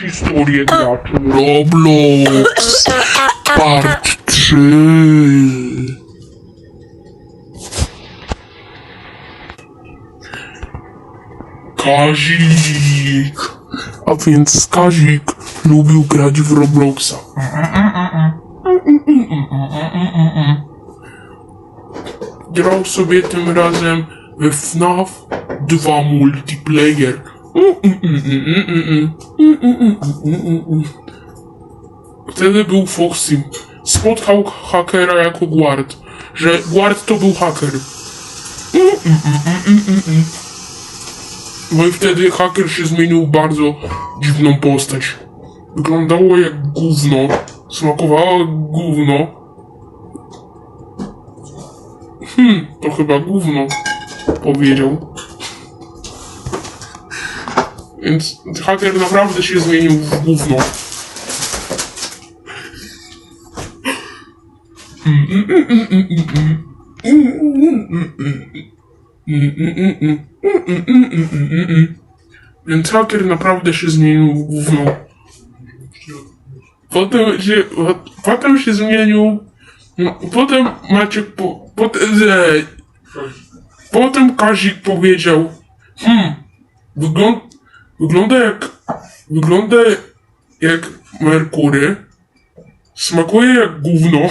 Historię graczy Roblox. Part 3. Kazik. A więc Kazik lubił grać w Robloxa. Grał sobie tym razem we FNAF 2 multiplayer. Wtedy był Foxy. Spotkał hakera jako guard. Że guard to był haker. No i wtedy haker się zmienił w bardzo dziwną postać. Wyglądało jak gówno. Smakowało jak gówno. Hmm, to chyba gówno. Powiedział. Więc haker naprawdę się zmienił w gówno. Więc haker naprawdę się zmienił w gówno. Potem się, potem się zmienił. No, potem Maciek po, potem, potem Kazik powiedział, hmm, wygląda, wygląda jak, wygląda jak Merkury, smakuje jak gówno.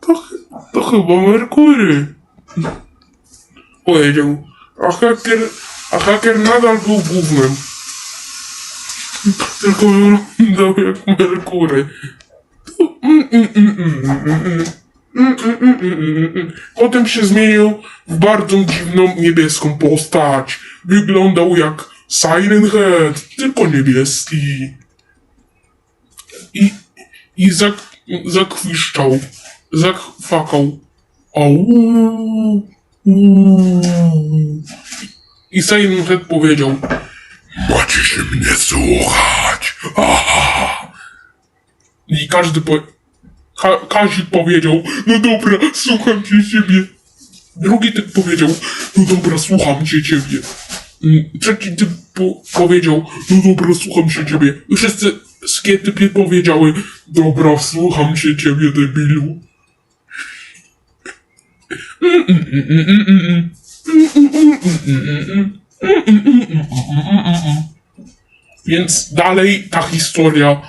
To, to chyba Merkury. Powiedział, a haker, a haker nadal był gównem. Tylko wyglądał jak Merkury. Potem się zmienił w bardzo dziwną niebieską postać. Wyglądał jak Silent Head, tylko niebieski. I, i zak, zakwiszczał, zakwakał. Au. I Silent Head powiedział Macie się mnie słuchać. Aha. I każdy po... Ka Kazik powiedział, no dobra, słucham cię ciebie. Drugi typ powiedział, no dobra, słucham cię ciebie. Mm, Trzeci typ po powiedział, no dobra, słucham cię ciebie. Wszyscy wszystkie typy powiedziały, dobra, słucham cię ciebie, debilu. Więc dalej ta historia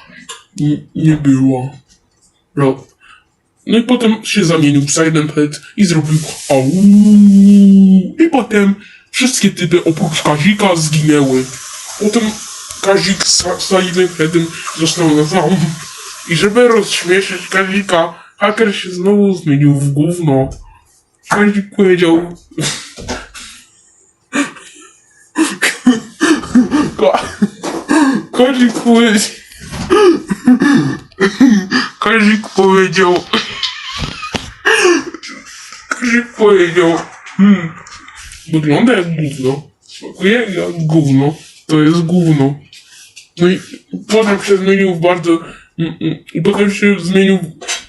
nie była. No. no i potem się zamienił w Silent Head i zrobił au. I potem wszystkie typy oprócz Kazika zginęły. Potem Kazik z Silent Headem został na sam. I żeby rozśmieszyć Kazika, haker się znowu zmienił w gówno. Kazik powiedział... Ka- Kazik powiedział... Kazik powiedział... Kazik powiedział... Hmm, wygląda jak gówno. Smakuje jak gówno. To jest gówno. No i potem się zmienił w bardzo... I potem się zmienił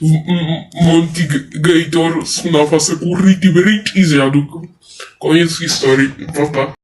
w Monty Gator z FNAFa Security Bridge i zjadł. Koniec historii. Pa.